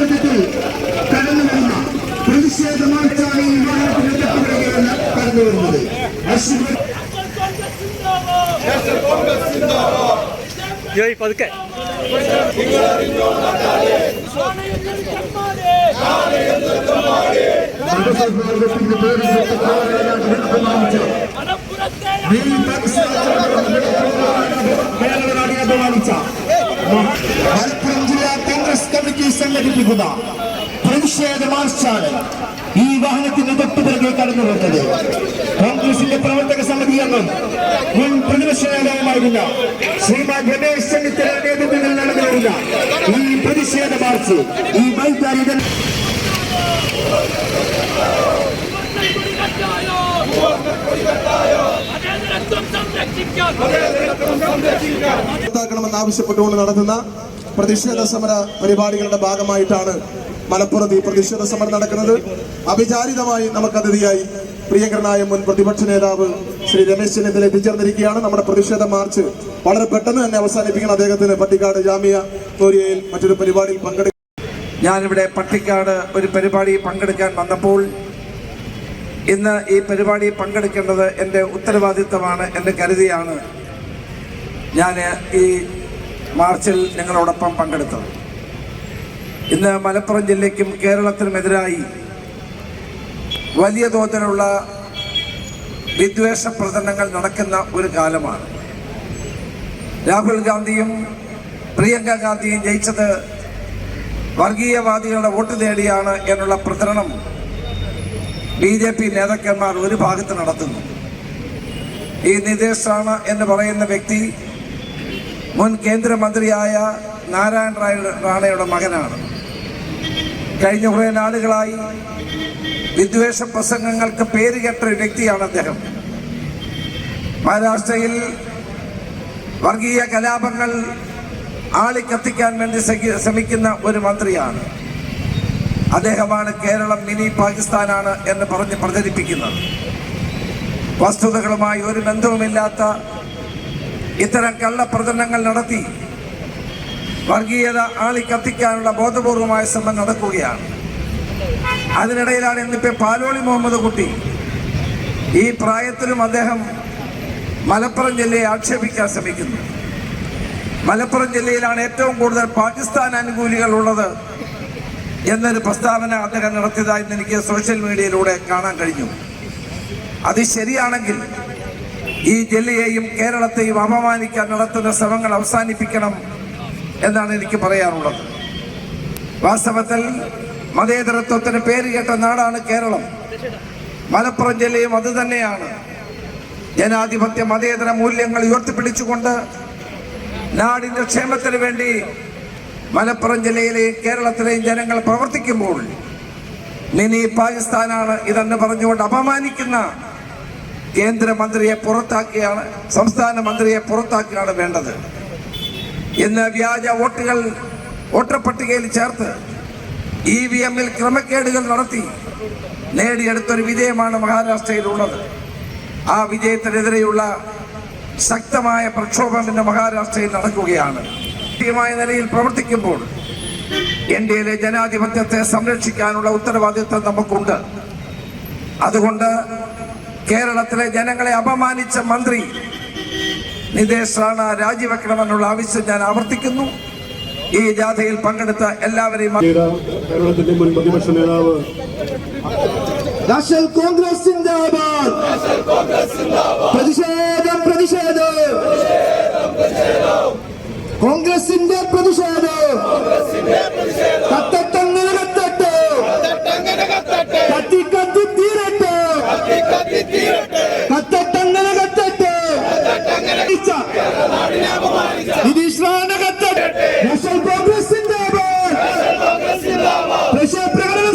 നേതൃത്വത്തിൽ കടന്നു വരുന്ന പ്രതിഷേധ മാർച്ചാണ് ഈ വാഹനത്തിന് കടന്നു വരുന്നത്. ജോയ് പതുക്കെ. മതസൗഹാർദ്ദത്തിന്റെ സംഘടിപ്പിക്കുന്ന പ്രതിഷേധ മാർച്ചാണ് ഈ വാഹനത്തിന്റെ തൊട്ടുപിറകെ കടന്നു വരുന്നത്. കോൺഗ്രസിന്റെ പ്രവർത്തക സമിതി അംഗം മുൻ പ്രതിപക്ഷ നേതാവുമായിരുന്ന ശ്രീമാൻ രമേശ് ചെന്നിത്തല നേതൃത്വത്തിൽ നടന്നു വരുന്ന ഈ പ്രതിഷേധ മാർച്ച് ഈ വൈകാരിക റദ്ദാക്കണമെന്ന് ആവശ്യപ്പെട്ടുകൊണ്ട് നടത്തുന്ന പ്രതിഷേധ സമര പരിപാടികളുടെ ഭാഗമായിട്ടാണ് മലപ്പുറത്ത് ഈ പ്രതിഷേധ സമരം നടക്കുന്നത്. അവിചാരിതമായി നമുക്ക് അതിഥിയായി പ്രിയങ്കരനായ മുൻ പ്രതിപക്ഷ നേതാവ് ശ്രീ രമേശ് ചെന്നിത്തല എത്തിച്ചേർന്നിരിക്കുകയാണ്. നമ്മുടെ പ്രതിഷേധ മാർച്ച് വളരെ പെട്ടെന്ന് തന്നെ അവസാനിപ്പിക്കണം. അദ്ദേഹത്തിന് പട്ടിക്കാട് ജാമിയ നോരിയയിൽ മറ്റൊരു പരിപാടിയിൽ പങ്കെടുക്കും ഞാനിവിടെ പട്ടിക്കാട് ഒരു പരിപാടിയിൽ പങ്കെടുക്കാൻ വന്നപ്പോൾ ഇന്ന് ഈ പരിപാടിയിൽ പങ്കെടുക്കേണ്ടത് എന്റെ ഉത്തരവാദിത്തമാണ് എന്ന് കരുതിയാണ്. ഞാൻ ഈ മാർച്ചിൽ ഞങ്ങളോടൊപ്പം പങ്കെടുത്തത്. ഇന്ന് മലപ്പുറം ജില്ലയ്ക്കും കേരളത്തിനുമെതിരായി വലിയ തോതിലുള്ള വിദ്വേഷ പ്രചരണങ്ങൾ നടക്കുന്ന ഒരു കാലമാണ്. രാഹുൽ ഗാന്ധിയും പ്രിയങ്ക ഗാന്ധിയും ജയിച്ചത് വർഗീയവാദികളുടെ വോട്ട് നേടിയാണ് എന്നുള്ള പ്രചരണം ബി ജെ പി നേതാക്കന്മാർ ഒരു ഭാഗത്ത് നടത്തുന്നു. ഈ നിതേഷ് എന്ന് പറയുന്ന വ്യക്തി മുൻ കേന്ദ്രമന്ത്രിയായ നാരായണ റായ റാണയുടെ മകനാണ്. കഴിഞ്ഞ കുറേ നാളുകളായി വിദ്വേഷ പ്രസംഗങ്ങൾക്ക് പേര് കേട്ട ഒരു വ്യക്തിയാണ് അദ്ദേഹം. മഹാരാഷ്ട്രയിൽ വർഗീയ കലാപങ്ങൾ ആളിക്കത്തിക്കാൻ വേണ്ടി ശ്രമി- ശ്രമിക്കുന്ന ഒരു മന്ത്രിയാണ്. അദ്ദേഹമാണ് കേരളം മിനി പാകിസ്ഥാനാണ് എന്ന് പറഞ്ഞ് പ്രചരിപ്പിക്കുന്നത്. വസ്തുതകളുമായി ഒരു ബന്ധവുമില്ലാത്ത ഇത്തരം കള്ളപ്രചരണങ്ങൾ നടത്തി വർഗീയത ആളി കത്തിക്കാനുള്ള ബോധപൂർവമായ ശ്രമം നടക്കുകയാണ്. അതിനിടയിലാണ് ഇന്നിപ്പോ പാലോളി മുഹമ്മദ് കുട്ടി ഈ പ്രായത്തിലും അദ്ദേഹം മലപ്പുറം ജില്ലയെ ആക്ഷേപിക്കാൻ ശ്രമിക്കുന്നു. മലപ്പുറം ജില്ലയിലാണ് ഏറ്റവും കൂടുതൽ പാകിസ്ഥാൻ അനുകൂലികൾ ഉള്ളത് എന്നൊരു പ്രസ്താവന അദ്ദേഹം നടത്തിയതായി എനിക്ക് സോഷ്യൽ മീഡിയയിലൂടെ കാണാൻ കഴിഞ്ഞു. അത് ശരിയാണെങ്കിൽ ഈ ജില്ലയെയും കേരളത്തെയും അപമാനിക്കാൻ നടത്തുന്ന ശ്രമങ്ങൾ അവസാനിപ്പിക്കണം എന്നാണ് എനിക്ക് പറയാനുള്ളത്. വാസ്തവത്തിൽ മതേതരത്വത്തിന് പേര് കേട്ട നാടാണ് കേരളം. മലപ്പുറം ജില്ലയും അത് തന്നെയാണ്. ജനാധിപത്യ മതേതര മൂല്യങ്ങൾ ഉയർത്തിപ്പിടിച്ചുകൊണ്ട് നാടിന്റെ ക്ഷേമത്തിന് വേണ്ടി മലപ്പുറം ജില്ലയിലെയും കേരളത്തിലെയും ജനങ്ങൾ പ്രവർത്തിക്കുമ്പോൾ നിനി പാകിസ്ഥാനാണ് ഇതെന്ന് പറഞ്ഞുകൊണ്ട് അപമാനിക്കുന്ന കേന്ദ്രമന്ത്രിയെ പുറത്താക്കിയാണ് സംസ്ഥാന മന്ത്രിയെ പുറത്താക്കിയാണ് വേണ്ടത്. ഇന്ന് വ്യാജ വോട്ടുകൾ വോട്ടർ പട്ടികയിൽ ചേർത്ത് ഇ വി എമ്മിൽ ക്രമക്കേടുകൾ നടത്തി നേടിയെടുത്തൊരു വിജയമാണ് മഹാരാഷ്ട്രയിലുള്ളത്. ആ വിജയത്തിനെതിരെയുള്ള ശക്തമായ പ്രക്ഷോഭം ഇന്ന് മഹാരാഷ്ട്രയിൽ നടക്കുകയാണ്. കൃത്യമായ നിലയിൽ പ്രവർത്തിക്കുമ്പോൾ ഇന്ത്യയിലെ ജനാധിപത്യത്തെ സംരക്ഷിക്കാനുള്ള ഉത്തരവാദിത്വം നമുക്കുണ്ട്. അതുകൊണ്ട് കേരളത്തിലെ ജനങ്ങളെ അപമാനിച്ച മന്ത്രി നിതേഷ് റാണ രാജിവെക്കണമെന്നുള്ള ആവശ്യം ഞാൻ ആവർത്തിക്കുന്നു. ഈ ജാഥയിൽ പങ്കെടുത്ത എല്ലാവരെയും കേരളത്തിന്റെ മുൻ പ്രതിപക്ഷ നേതാവ് നാഷണൽ കോൺഗ്രസ് സിന്ദാബാദ് പ്രതിഷേധം പ്രതിഷേധം. കോൺഗ്രസിന്റെ പ്രതിഷേധം. കത്തട്ടങ്ങനെ കത്തട്ടെ. കത്തി കത്തി തീരട്ടെ കത്തട്ടങ്ങനെ കത്തട്ടെ നിതീഷ് റാണ കത്തട്ടെ നാഷണൽ കോൺഗ്രസ് സിന്ദാബാദ് പ്രകടനം